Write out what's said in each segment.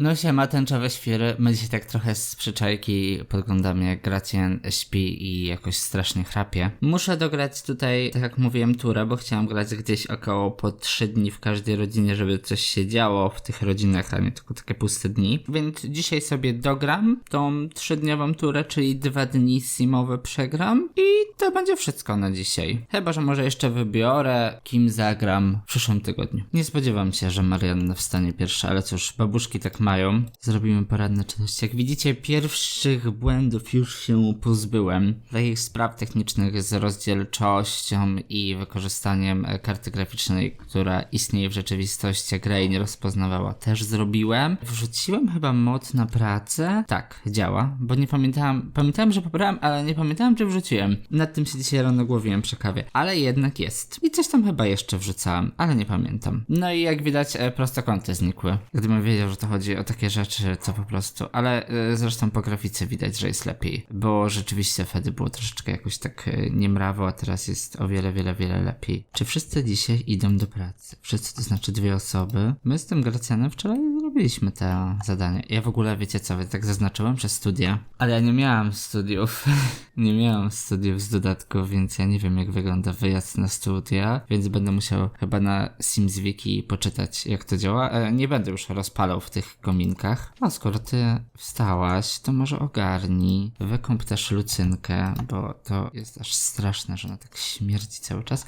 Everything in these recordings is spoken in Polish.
No siema, tęczowe świry. My dzisiaj tak trochę z przyczajki podglądamy jak Gracjan śpi i jakoś strasznie chrapie. Muszę dograć tutaj, tak jak mówiłem, turę, bo chciałam grać gdzieś około po 3 dni w każdej rodzinie, żeby coś się działo w tych rodzinach, a nie tylko takie puste dni. Więc dzisiaj sobie dogram tą trzydniową turę, czyli dwa dni simowe przegram i to będzie wszystko na dzisiaj. Chyba, że może jeszcze wybiorę, kim zagram w przyszłym tygodniu. Nie spodziewam się, że Marianna wstanie pierwsza, ale cóż, babuszki tak mają. Zrobimy poradne czynności. Jak widzicie, pierwszych błędów już się pozbyłem. Takich spraw technicznych z rozdzielczością i wykorzystaniem karty graficznej, która istnieje w rzeczywistości, jej nie rozpoznawała, też zrobiłem. Wrzuciłem chyba mod na pracę. Tak, działa, bo nie pamiętałem, pamiętałem, że pobrałem, ale nie pamiętałem, czy wrzuciłem. Nad tym się dzisiaj rano głowiłem przy kawie, ale jednak jest. I coś tam chyba jeszcze wrzucałem, ale nie pamiętam. No i jak widać, e, prostokąty znikły. Gdybym wiedział, że to chodzi o takie rzeczy, to po prostu. Ale e, zresztą po grafice widać, że jest lepiej, bo rzeczywiście wtedy było troszeczkę jakoś tak e, niemrawo, a teraz jest o wiele, wiele, wiele lepiej. Czy wszyscy dzisiaj idą do pracy? Wszyscy to znaczy dwie osoby. My z tym Gracjanem wczoraj zrobiliśmy te zadanie. Ja w ogóle, wiecie co, tak zaznaczyłem przez studia, ale ja nie miałam studiów. nie miałam studiów z dodatków, więc ja nie wiem jak wygląda wyjazd na studia, więc będę musiał chyba na SimsWiki poczytać jak to działa. E, nie będę już rozpalał w tych kominkach. A skoro ty wstałaś, to może ogarnij. Wykąp też Lucynkę, bo to jest aż straszne, że ona tak śmierdzi cały czas.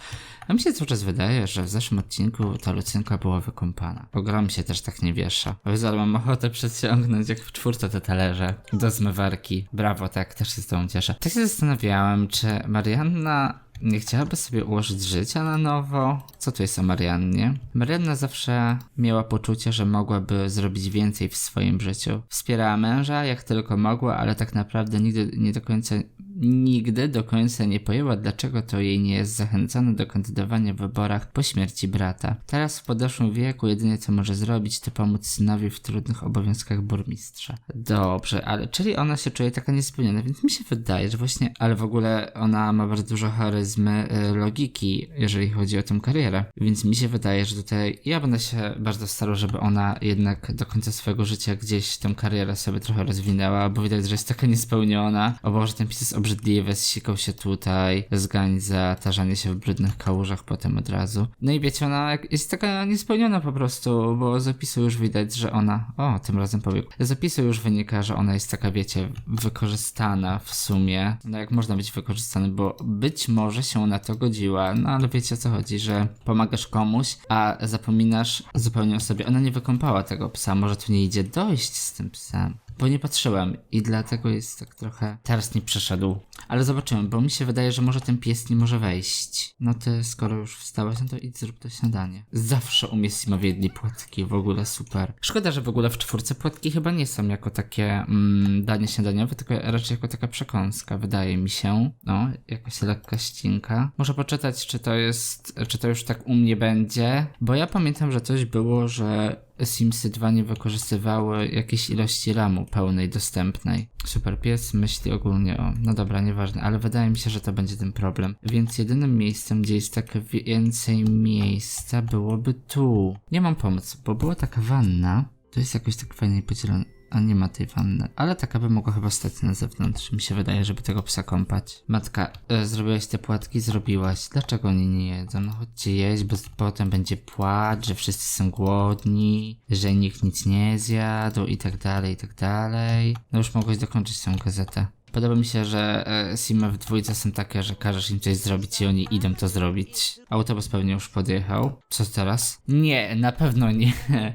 A mi się cały czas wydaje, że w zeszłym odcinku ta Lucynka była wykąpana. Bo gra mi się też tak nie wiesza. O Jezu, ale mam ochotę przeciągnąć jak w czwórce te talerze do zmywarki. Brawo, tak, też się z tą cieszę. Tak się zastanawiałem, czy Marianna nie chciałaby sobie ułożyć życia na nowo? Co tu jest o Mariannie? Marianna zawsze miała poczucie, że mogłaby zrobić więcej w swoim życiu. Wspierała męża jak tylko mogła, ale tak naprawdę nigdy nie do końca nigdy do końca nie pojęła, dlaczego to jej nie jest zachęcone do kandydowania w wyborach po śmierci brata. Teraz w podeszłym wieku jedynie co może zrobić, to pomóc synowi w trudnych obowiązkach burmistrza. Dobrze, ale czyli ona się czuje taka niespełniona, więc mi się wydaje, że właśnie, ale w ogóle ona ma bardzo dużo charyzmy, y, logiki, jeżeli chodzi o tę karierę. Więc mi się wydaje, że tutaj ja będę się bardzo starał, żeby ona jednak do końca swojego życia gdzieś tę karierę sobie trochę rozwinęła, bo widać, że jest taka niespełniona. O Boże, ten pis jest obrzydliwy, zsikał się tutaj, zgań za tarzanie się w brudnych kałużach potem od razu. No i wiecie, ona jest taka niespełniona po prostu, bo z opisu już widać, że ona, o, tym razem pobiegł. Z opisu już wynika, że ona jest taka, wiecie, wykorzystana w sumie. No jak można być wykorzystany, bo być może się na to godziła, no ale wiecie o co chodzi, że pomagasz komuś, a zapominasz zupełnie o sobie. Ona nie wykąpała tego psa, może tu nie idzie dojść z tym psem. Bo nie patrzyłem i dlatego jest tak trochę. Teraz nie przeszedł. Ale zobaczymy, bo mi się wydaje, że może ten pies nie może wejść. No ty, skoro już wstałeś, no to idź zrób to śniadanie. Zawsze umie Simowi jedli płatki, w ogóle super. Szkoda, że w ogóle w czwórce płatki chyba nie są jako takie mm, danie śniadaniowe, tylko raczej jako taka przekąska, wydaje mi się. No, jakaś lekka ścinka. Muszę poczytać, czy to jest, czy to już tak u mnie będzie, bo ja pamiętam, że coś było, że Simsy 2 nie wykorzystywały jakiejś ilości ramu pełnej, dostępnej. Super pies myśli ogólnie o. No dobra, nieważne, ale wydaje mi się, że to będzie ten problem. Więc jedynym miejscem, gdzie jest tak więcej miejsca, byłoby tu. Nie mam pomysłu, bo była taka wanna. To jest jakoś tak fajnie podzielone. A nie ma tej wanny. Ale taka by mogła chyba stać na zewnątrz. Mi się wydaje, żeby tego psa kąpać. Matka, e, zrobiłaś te płatki? Zrobiłaś. Dlaczego oni nie jedzą? No chodźcie jeść, bo potem będzie płacz, że wszyscy są głodni, że nikt nic nie zjadł i tak dalej, i tak dalej. No już mogłeś dokończyć tą gazetę. Podoba mi się, że e, Simy w dwójce są takie, że każesz im coś zrobić i oni idą to zrobić. Autobus pewnie już podjechał. Co teraz? Nie, na pewno nie.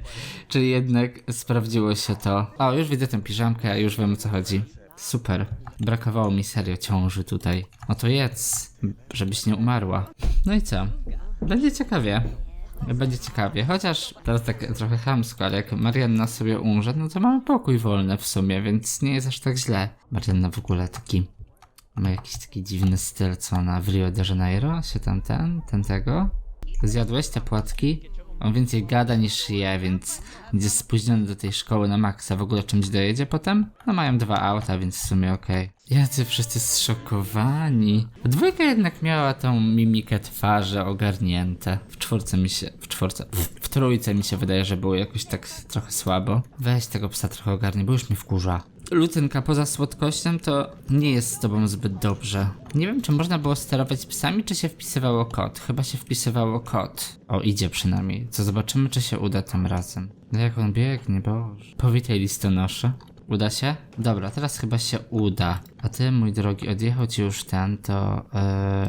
Czyli jednak sprawdziło się to. O, już widzę tę piżamkę, już wiem o co chodzi. Super. Brakowało mi serio ciąży tutaj. No to jedz, żebyś nie umarła. No i co? Będzie ciekawie. Będzie ciekawie, chociaż teraz tak trochę chamsko, ale jak Marianna sobie umrze, no to mamy pokój wolny w sumie, więc nie jest aż tak źle. Marianna w ogóle taki, ma jakiś taki dziwny styl, co ona w Rio de Janeiro się tam ten, ten tego. Zjadłeś te płatki? On więcej gada niż je, więc będzie spóźniony do tej szkoły na maksa. W ogóle czymś dojedzie potem? No mają dwa auta, więc w sumie okej. Jacy wszyscy zszokowani. Dwójka jednak miała tą mimikę twarzy ogarnięte. W czwórce mi się, w czwórce, w trójce mi się wydaje, że było jakoś tak trochę słabo. Weź tego psa trochę ogarnij, bo już mnie wkurza. Lucynka, poza słodkością to nie jest z tobą zbyt dobrze. Nie wiem, czy można było sterować psami, czy się wpisywało kod. Chyba się wpisywało kod. O, idzie przynajmniej. Co zobaczymy, czy się uda tym razem. No jak on biegnie, boże. Powitaj listonosze. Uda się? Dobra, teraz chyba się uda. A ty, mój drogi, odjechał ci już ten, to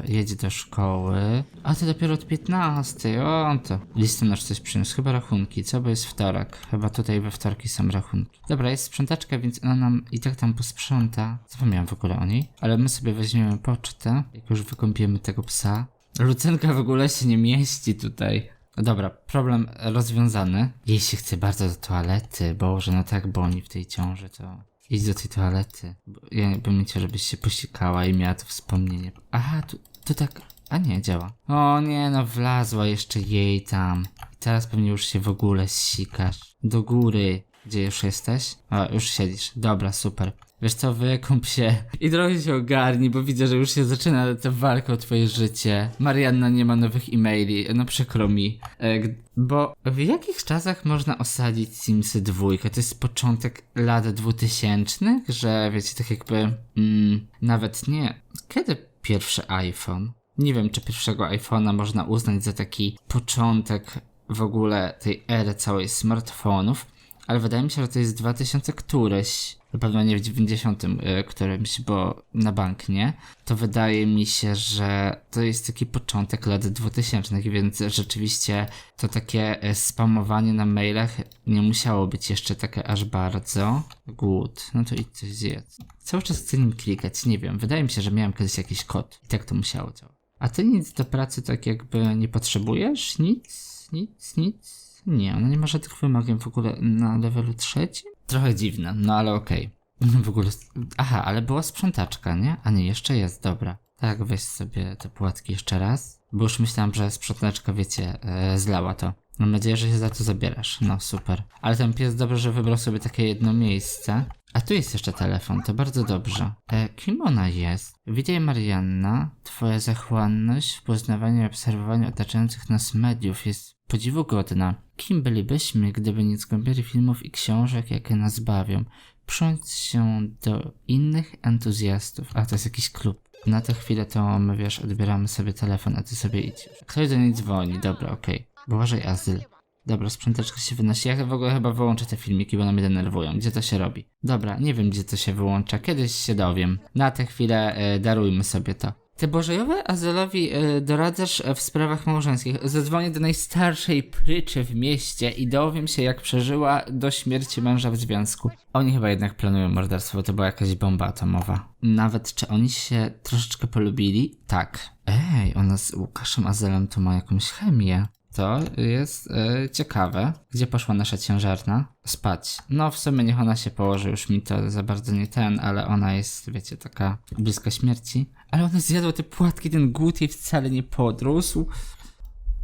yy, jedź do szkoły. A ty dopiero od 15. O, to. Listonosz coś przyniósł. Chyba rachunki, co? Bo jest wtorek. Chyba tutaj we wtorki są rachunki. Dobra, jest sprzątaczka, więc ona nam i tak tam posprząta. Zapomniałem w ogóle o niej. Ale my sobie weźmiemy pocztę, jak już wykąpiemy tego psa. Lucynka w ogóle się nie mieści tutaj. Dobra, problem rozwiązany. Jej się chce bardzo do toalety. Boże, no tak boli w tej ciąży, to idź do tej toalety. Bo Ja bym chciał, żebyś się posikała i miała to wspomnienie. Aha, tu, tu tak... A nie, działa. O nie, no wlazła jeszcze jej tam. I teraz pewnie już się w ogóle sikasz. Do góry. Gdzie już jesteś? O, już siedzisz. Dobra, super. Wiesz co, wykąp się i trochę się ogarnij, bo widzę, że już się zaczyna ta walka o twoje życie. Marianna nie ma nowych e-maili, no przykro mi. E, bo w jakich czasach można osadzić Simsy dwójkę? To jest początek lat dwutysięcznych, że wiecie, tak jakby... Mm, nawet nie. Kiedy pierwszy iPhone? Nie wiem, czy pierwszego iPhone'a można uznać za taki początek w ogóle tej ery całej smartfonów, ale wydaje mi się, że to jest 2000 któryś, na pewno nie w 90 y, którymś, bo na bank nie, to wydaje mi się, że to jest taki początek lat 2000, więc rzeczywiście to takie y, spamowanie na mailach nie musiało być jeszcze takie aż bardzo. Głód, no to idź coś zjedz. Cały czas chcę nim klikać, nie wiem, wydaje mi się, że miałem kiedyś jakiś kod i tak to musiało działać. A ty nic do pracy tak jakby nie potrzebujesz? Nic, nic, nic? Nie, ona nie ma żadnych wymagań w ogóle na levelu trzecim? Trochę dziwne, no ale okej. W ogóle. Aha, ale była sprzątaczka, nie? A nie, jeszcze jest, dobra. Tak, weź sobie te płatki jeszcze raz. Bo już myślałam, że sprzątaczka, wiecie, e, zlała to. Mam nadzieję, że się za to zabierasz. No, super. Ale ten pies dobrze, że wybrał sobie takie jedno miejsce. A tu jest jeszcze telefon, to bardzo dobrze. E, kim ona jest? Witaj Marianna. Twoja zachłanność w poznawaniu i obserwowaniu otaczających nas mediów jest podziwogodna. Kim bylibyśmy, gdyby nie zgłębiali filmów i książek, jakie nas bawią? Przyłącz się do innych entuzjastów. A to jest jakiś klub. Na tę chwilę to my wiesz, odbieramy sobie telefon, a ty sobie idź. Ktoś do niej dzwoni, dobra, okej. Błażej azyl. Dobra, sprzątaczka się wynosi. Ja w ogóle chyba wyłączę te filmiki, bo one mnie denerwują. Gdzie to się robi? Dobra, nie wiem gdzie to się wyłącza. Kiedyś się dowiem. Na tę chwilę e, darujmy sobie to. Ty Bożejowe Azylowi e, doradzasz e, w sprawach małżeńskich. Zadzwonię do najstarszej pryczy w mieście i dowiem się, jak przeżyła do śmierci męża w związku. Oni chyba jednak planują morderstwo, to była jakaś bomba atomowa. Nawet czy oni się troszeczkę polubili? Tak. Ej, ona z Łukaszem Azylem to ma jakąś chemię. To jest e, ciekawe. Gdzie poszła nasza ciężarna? Spać. No, w sumie niech ona się położy, już mi to za bardzo nie ten, ale ona jest, wiecie, taka bliska śmierci. Ale ona zjadła te płatki, ten głód jej wcale nie podrósł.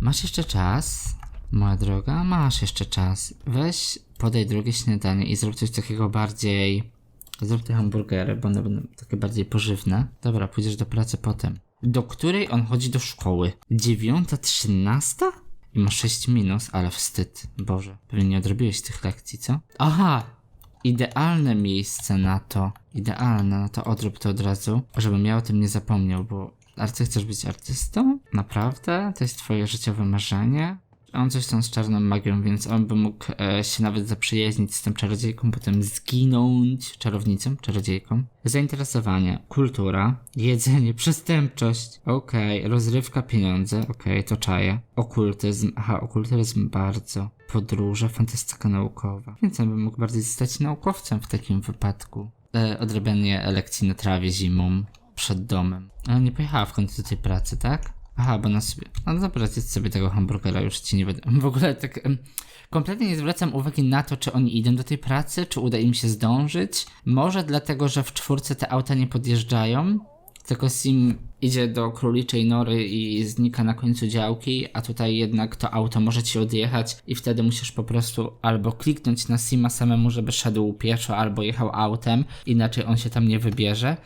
Masz jeszcze czas, moja droga? Masz jeszcze czas. Weź, podaj drugie śniadanie i zrób coś takiego bardziej... Zrób te hamburgery, bo one będą takie bardziej pożywne. Dobra, pójdziesz do pracy potem. Do której on chodzi do szkoły? Dziewiąta, trzynasta? I ma 6 minus, ale wstyd. Boże, pewnie nie odrobiłeś tych lekcji, co? Aha! Idealne miejsce na to. Idealne, no to odrób to od razu, żebym ja o tym nie zapomniał, bo Arcy, chcesz być artystą? Naprawdę? To jest twoje życiowe marzenie? On coś tam z czarną magią, więc on by mógł e, się nawet zaprzyjaźnić z tym czarodziejką, potem zginąć czarownicą, czarodziejką. Zainteresowanie, kultura, jedzenie, przestępczość, okej, rozrywka, pieniądze, okej, to czaję. Okultyzm, aha, okultyzm bardzo. Podróże, fantastyka naukowa. Więc on by mógł bardziej zostać naukowcem w takim wypadku. E, odrabianie lekcji na trawie zimą przed domem. Ale nie pojechała w końcu do tej pracy, tak? Aha, bo na sobie. No dobra, zjedz sobie tego hamburgera, już ci nie będę. W ogóle tak. Kompletnie nie zwracam uwagi na to, czy oni idą do tej pracy, czy uda im się zdążyć. Może dlatego, że w czwórce te auta nie podjeżdżają. tylko Sim idzie do króliczej nory i znika na końcu działki, a tutaj jednak to auto może ci odjechać i wtedy musisz po prostu albo kliknąć na Sima samemu, żeby szedł pieszo, albo jechał autem, inaczej on się tam nie wybierze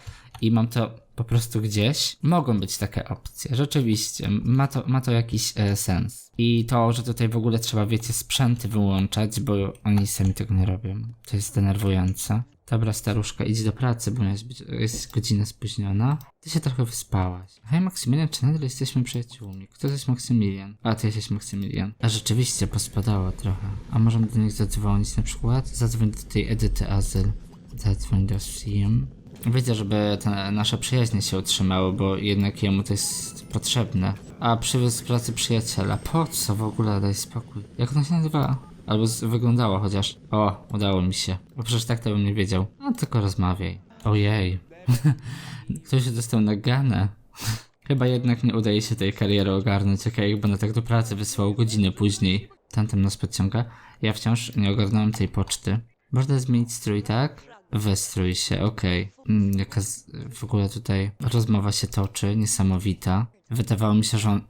i mam to po prostu gdzieś. Mogą być takie opcje, rzeczywiście, ma to, ma to jakiś e, sens. I to, że tutaj w ogóle trzeba, wiecie, sprzęty wyłączać, bo oni sami tego nie robią. To jest denerwujące. Dobra, staruszka, idź do pracy, bo jest, jest godzina spóźniona. Ty się trochę wyspałaś. Hej, Maksymilian, czy nadal jesteśmy przyjaciółmi? Kto to jest Maksymilian? A, ty jesteś Maksymilian. A rzeczywiście, pospadało trochę. A możemy do nich zadzwonić na przykład? Zadzwoń do tej Edyty Azyl. Zadzwoń do Sim. Widzę, żeby te nasze przyjaźnie się utrzymały, bo jednak jemu to jest potrzebne. A przywiózł z pracy przyjaciela. Po co w ogóle? Daj spokój. Jak ona się nazywa? Albo wyglądała chociaż. O, udało mi się. Bo przecież tak to bym nie wiedział. No tylko rozmawiaj. Ojej. Ktoś się dostał na ganę. Chyba jednak nie udaje się tej kariery ogarnąć, okej, bo na tak do pracy wysłał godzinę później. Tamten nas podciąga. Ja wciąż nie ogarnąłem tej poczty. Można zmienić strój, tak? Wystrój się, okej. Mm, jaka z, w ogóle tutaj rozmowa się toczy, niesamowita. Wydawało mi się, że on,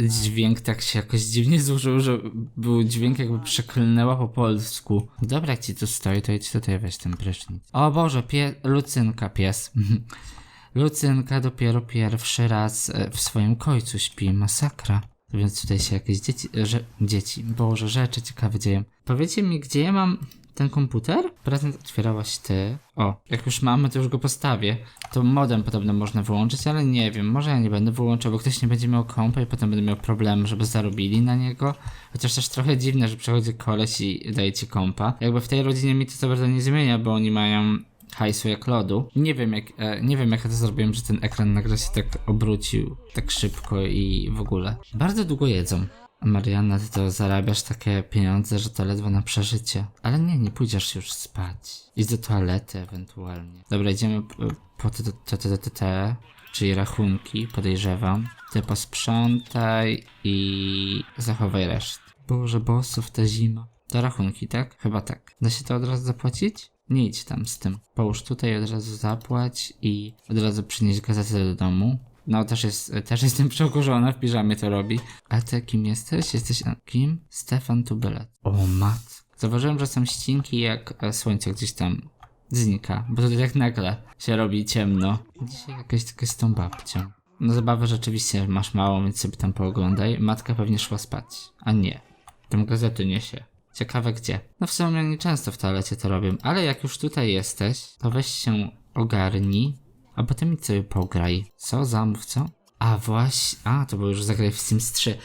y, dźwięk tak się jakoś dziwnie złożył, że był dźwięk jakby przeklnęła po polsku. Dobra, jak ci tu stoi, to idź tutaj weź ten prysznic. O Boże, pie, Lucynka, pies. Lucynka dopiero pierwszy raz e, w swoim końcu śpi, masakra. Więc tutaj się jakieś dzieci, że, dzieci, boże, rzeczy ciekawe dzieją. Powiecie mi, gdzie ja mam ten komputer? Prezent otwierałaś ty. O, jak już mamy, to już go postawię. To modem podobno można wyłączyć, ale nie wiem, może ja nie będę wyłączał, bo ktoś nie będzie miał kompa i potem będę miał problem, żeby zarobili na niego. Chociaż też trochę dziwne, że przychodzi koleś i daje ci kompa. Jakby w tej rodzinie mi to za bardzo nie zmienia, bo oni mają hajsu jak lodu. Nie wiem jak, e, nie wiem jak ja to zrobiłem, że ten ekran nagle się tak obrócił tak szybko i w ogóle. Bardzo długo jedzą. Marianna, ty to zarabiasz takie pieniądze, że to ledwo na przeżycie. Ale nie, nie pójdziesz już spać. Idź do toalety ewentualnie. Dobra, idziemy po te, te, te, te, te, czyli rachunki, podejrzewam. Ty posprzątaj i zachowaj resztę. Boże, bossów ta zima. To rachunki, tak? Chyba tak. Da się to od razu zapłacić? Nie idź tam z tym. Połóż tutaj, od razu zapłać i od razu przynieść gazetę do domu. No, też, jest, też jestem przeokurzona, w piżamie to robi. A ty kim jesteś? Jesteś kim? Stefan Tubelet. O mat. Zauważyłem, że są ścinki jak e, słońce gdzieś tam znika, bo tutaj jak nagle się robi ciemno. Dzisiaj jakaś taka z tą babcią. No zabawę rzeczywiście masz mało, więc sobie tam pooglądaj. Matka pewnie szła spać. A nie. Tą gazetę niesie. Ciekawe gdzie. No w sumie nie często w toalecie to robię, ale jak już tutaj jesteś, to weź się ogarnij, a potem idź sobie pograj. Co? Zamów, co? A właśnie, a to było już zagraj w Sims 3.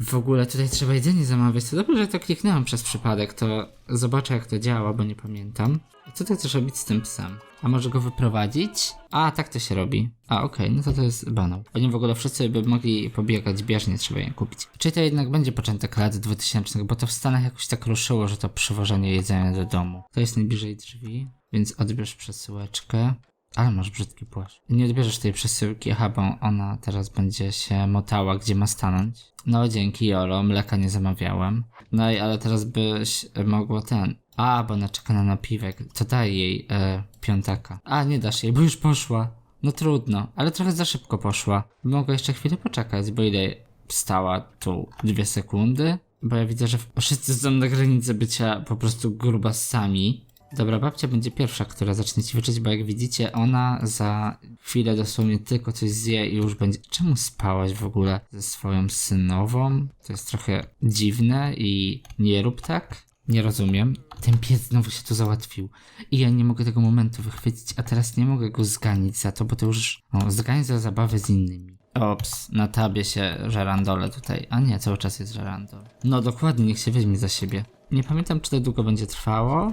W ogóle tutaj trzeba jedzenie zamawiać. To dobrze, że to kliknąłem przez przypadek, to zobaczę jak to działa, bo nie pamiętam. Co ty chcesz robić z tym psem? A może go wyprowadzić? A, tak to się robi. A, okej, no to to jest banał. Oni w ogóle wszyscy by mogli pobiegać bieżnie, trzeba je kupić. Czyli to jednak będzie początek lat 2000, bo to w Stanach jakoś tak ruszyło, że to przywożenie jedzenia do domu. To jest najbliżej drzwi, więc odbierz przesyłeczkę. Ale masz brzydki płaszcz. Nie odbierzesz tej przesyłki, aha, bo ona teraz będzie się motała, gdzie ma stanąć. No dzięki Jolo, mleka nie zamawiałem. No i ale teraz byś mogło ten. A, bo ona czeka na napiwek. To daj jej e, piątaka. A, nie dasz jej, bo już poszła. No trudno, ale trochę za szybko poszła. Mogę jeszcze chwilę poczekać, bo ile stała tu? Dwie sekundy? Bo ja widzę, że wszyscy są na granicy bycia po prostu grubasami. Dobra, babcia będzie pierwsza, która zacznie ćwiczyć, bo jak widzicie, ona za chwilę dosłownie tylko coś zje i już będzie. Czemu spałaś w ogóle ze swoją synową? To jest trochę dziwne i nie rób tak. Nie rozumiem. Ten pies znowu się tu załatwił. I ja nie mogę tego momentu wychwycić, a teraz nie mogę go zganić za to, bo to już. O, zganić za zabawę z innymi. Ops, na tabie się żerandole tutaj. A nie, cały czas jest żerandol. No dokładnie, niech się weźmie za siebie. Nie pamiętam, czy to długo będzie trwało.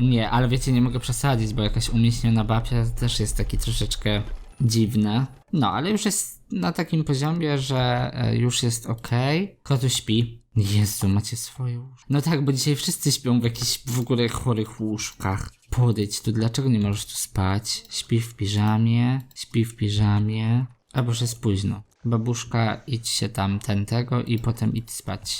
Nie, ale wiecie, nie mogę przesadzić, bo jakaś umieśniona babcia też jest taki troszeczkę dziwne. No, ale już jest na takim poziomie, że e, już jest okej. Kotu śpi. Jezu, macie swoje łóżko. No tak, bo dzisiaj wszyscy śpią w jakichś w ogóle chorych łóżkach. Podejdź tu, dlaczego nie możesz tu spać? Śpi w piżamie, śpi w piżamie. A bo już jest późno. Babuszka, idź się tam ten tego i potem idź spać.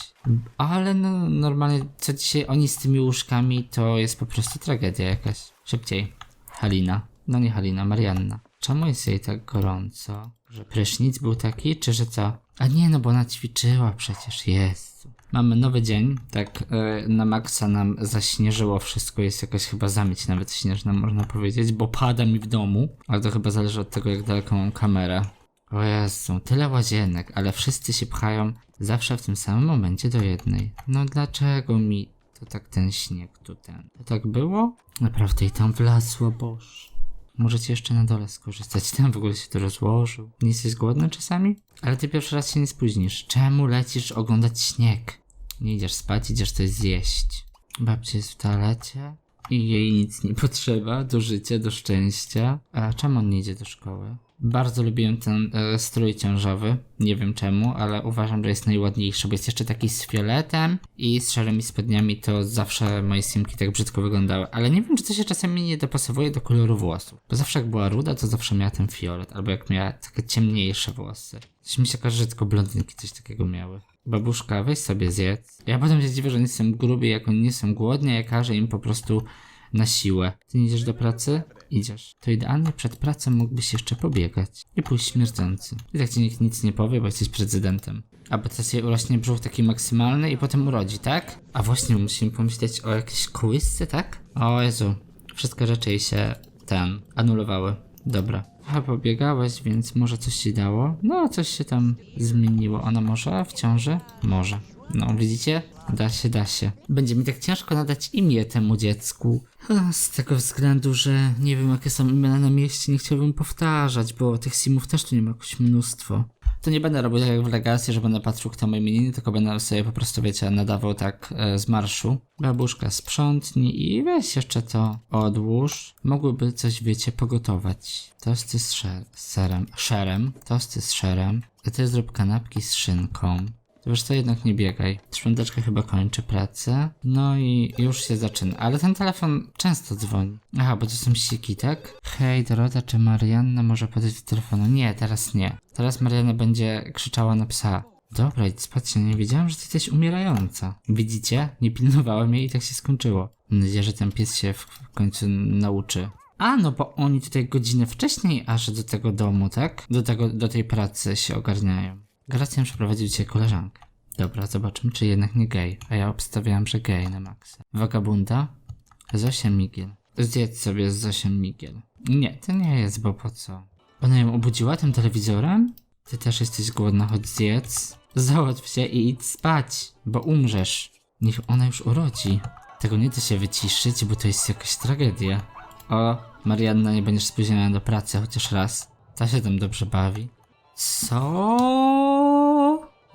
Ale no, normalnie, co dzisiaj oni z tymi łóżkami, to jest po prostu tragedia jakaś. Szybciej. Halina. No nie Halina, Marianna. Czemu jest jej tak gorąco? Że prysznic był taki, czy że co? A nie, no bo ona ćwiczyła przecież, jest. Mamy nowy dzień, tak e, na maksa nam zaśnieżyło wszystko, jest jakaś chyba zamieć nawet śnieżna, można powiedzieć, bo pada mi w domu, ale to chyba zależy od tego, jak daleko mam kamerę. O Jezu, tyle łazienek, ale wszyscy się pchają zawsze w tym samym momencie do jednej. No dlaczego mi to tak ten śnieg tu ten? To tak było? Naprawdę i tam wlazło, boż. Możecie jeszcze na dole skorzystać. Ten w ogóle się to rozłożył. Nie jesteś głodny czasami? Ale ty pierwszy raz się nie spóźnisz. Czemu lecisz oglądać śnieg? Nie idziesz spać, idziesz coś zjeść. Babcia jest w toalecie i jej nic nie potrzeba do życia, do szczęścia. A czemu on nie idzie do szkoły? Bardzo lubiłem ten e, strój ciążowy. Nie wiem czemu, ale uważam, że jest najładniejszy, bo jest jeszcze taki z fioletem i z szarymi spodniami. To zawsze moje simki tak brzydko wyglądały. Ale nie wiem, czy to się czasami nie dopasowuje do koloru włosów. Bo zawsze jak była ruda, to zawsze miała ten fiolet. Albo jak miała takie ciemniejsze włosy. Coś mi się każe, że tylko blondynki coś takiego miały. Babuszka, weź sobie zjedz. Ja potem się dziwię, że nie są grubi, jak oni nie są głodni, ja każę im po prostu na siłę. Ty nie idziesz do pracy? Idziesz. To idealnie przed pracą mógłbyś jeszcze pobiegać. I pójść śmierdzący. I tak ci nikt nic nie powie, bo jesteś prezydentem. A bo teraz jej urośnie brzuch taki maksymalny i potem urodzi, tak? A właśnie musimy pomyśleć o jakiejś kołysce, tak? O Jezu. Wszystkie rzeczy jej się, ten, anulowały. Dobra. A pobiegałeś, więc może coś ci dało? No, coś się tam zmieniło. Ona może w ciąży? Może. No, widzicie? Da się, da się. Będzie mi tak ciężko nadać imię temu dziecku. Z tego względu, że nie wiem jakie są imiona na mieście, nie chciałbym powtarzać, bo tych simów też tu nie ma jakoś mnóstwo. To nie będę robił tak jak w Legacji, że będę patrzył kto ma imieniny, tylko będę sobie po prostu, wiecie, nadawał tak e, z marszu. Babuszka sprzątnij i weź jeszcze to odłóż. Mogłyby coś, wiecie, pogotować. Tosty z, szer- z serem. Szerem. Tosty z szerem. A ty zrób kanapki z szynką. To wiesz co, jednak nie biegaj. Świąteczka chyba kończy pracę. No i już się zaczyna. Ale ten telefon często dzwoni. Aha, bo to są siki, tak? Hej, Dorota, czy Marianna może podejść do telefonu? Nie, teraz nie. Teraz Marianna będzie krzyczała na psa. Dobra, idź spać się, nie wiedziałam, że ty jesteś umierająca. Widzicie? Nie pilnowałem jej i tak się skończyło. Mam nadzieję, że ten pies się w końcu nauczy. A, no bo oni tutaj godzinę wcześniej aż do tego domu, tak? Do tego, do tej pracy się ogarniają. Gracjan przeprowadził cię koleżankę. Dobra, zobaczymy, czy jednak nie gej. A ja obstawiałem, że gej na maksa. Wagabunda? Zosia Migiel. Zjedz sobie z Zosią Migiel. Nie, to nie jest, bo po co? Ona ją obudziła tym telewizorem? Ty też jesteś głodna, chodź zjedz. Załatw się i idź spać, bo umrzesz. Niech ona już urodzi. Tego nie da się wyciszyć, bo to jest jakaś tragedia. O, Marianna, nie będziesz spóźniona do pracy chociaż raz. Ta się tam dobrze bawi. Co?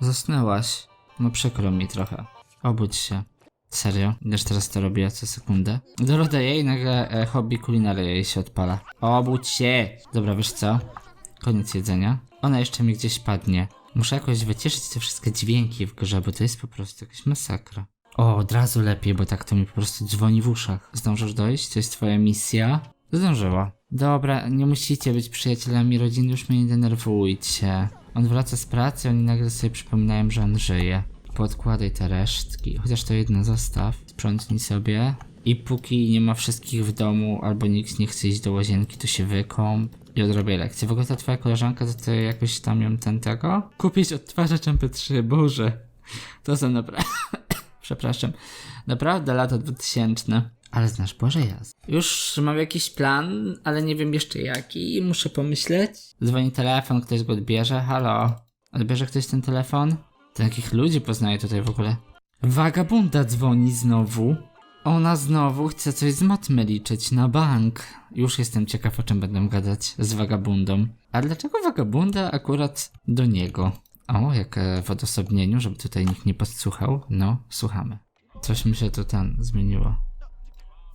Zasnęłaś. No przykro mi trochę. Obudź się. Serio? Też teraz to robię co sekundę? Dorota jej nagle e, hobby kulinaria jej się odpala. Obudź się! Dobra, wiesz co? Koniec jedzenia. Ona jeszcze mi gdzieś padnie. Muszę jakoś wyciszyć te wszystkie dźwięki w grze, bo to jest po prostu jakaś masakra. O, od razu lepiej, bo tak to mi po prostu dzwoni w uszach. Zdążysz dojść? To jest twoja misja? Zdążyła. Dobra, nie musicie być przyjacielami rodziny, już mnie nie denerwujcie. On wraca z pracy, oni nagle sobie przypominają, że on żyje. Podkładaj te resztki, chociaż to jedno zostaw. Sprzątnij sobie. I póki nie ma wszystkich w domu, albo nikt nie chce iść do łazienki, to się wykąp i odrobię lekcję. W ogóle ta twoja koleżanka, to ty jakoś tam ją ten tego? Kupić odtwarzacz MP3, Boże. To są naprawdę... Przepraszam. Naprawdę lata 2000. Ale znasz Boże jazd. Już mam jakiś plan, ale nie wiem jeszcze jaki. Muszę pomyśleć. Dzwoni telefon, ktoś go odbierze. Halo. Odbierze ktoś ten telefon? To jakich ludzi poznaję tutaj w ogóle? Wagabunda dzwoni znowu. Ona znowu chce coś z matmy liczyć na bank. Już jestem ciekaw, o czym będę gadać z wagabundą. A dlaczego wagabunda akurat do niego? O, jak e, w odosobnieniu, żeby tutaj nikt nie podsłuchał. No, słuchamy. Coś mi się tu tam zmieniło.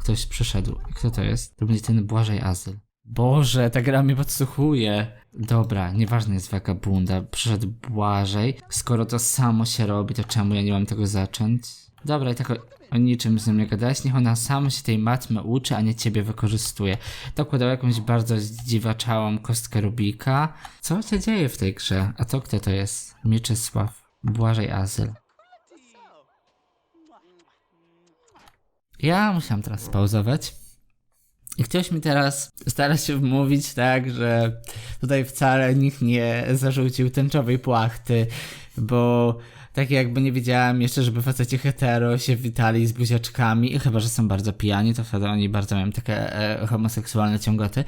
Ktoś przyszedł. Kto to jest? To będzie ten Błażej Azyl. Boże, ta gra mnie podsłuchuje. Dobra, nieważne jest wagabunda. Przyszedł Błażej. Skoro to samo się robi, to czemu ja nie mam tego zacząć? Dobra, i tak o, o niczym z nią nie gadałeś. Niech ona sama się tej matmy uczy, a nie ciebie wykorzystuje. Dokładał jakąś bardzo zdziwaczałą kostkę Rubika. Co się dzieje w tej grze? A to kto to jest? Mieczysław. Błażej Azyl. Ja musiałam teraz spauzować. I ktoś mi teraz stara się wmówić tak, że tutaj wcale nikt nie zarzucił tęczowej płachty, bo tak jakby nie wiedziałem jeszcze, żeby faceci hetero się witali z buziaczkami, chyba, że są bardzo pijani, to wtedy oni bardzo mają takie e, homoseksualne ciągoty,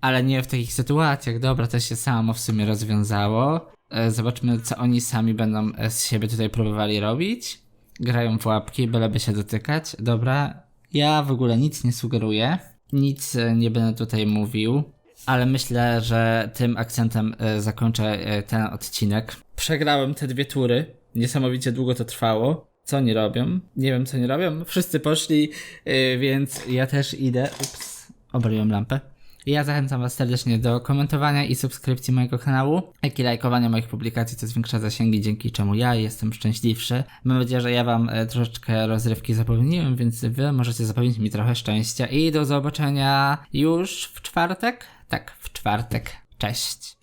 ale nie w takich sytuacjach. Dobra, to się samo w sumie rozwiązało. E, zobaczmy, co oni sami będą z siebie tutaj próbowali robić. Grają w łapki, byleby się dotykać. Dobra, ja w ogóle nic nie sugeruję, nic e, nie będę tutaj mówił, ale myślę, że tym akcentem e, zakończę e, ten odcinek. Przegrałem te dwie tury, niesamowicie długo to trwało. Co oni robią? Nie wiem, co oni robią. Wszyscy poszli, więc ja też idę. Ups, obaliłem lampę. Ja zachęcam Was serdecznie do komentowania i subskrypcji mojego kanału, jak i lajkowania moich publikacji, co zwiększa zasięgi, dzięki czemu ja jestem szczęśliwszy. Mam nadzieję, że ja Wam e, troszeczkę rozrywki zapewniłem, więc Wy możecie zapewnić mi trochę szczęścia i do zobaczenia już w czwartek? Tak, w czwartek. Cześć.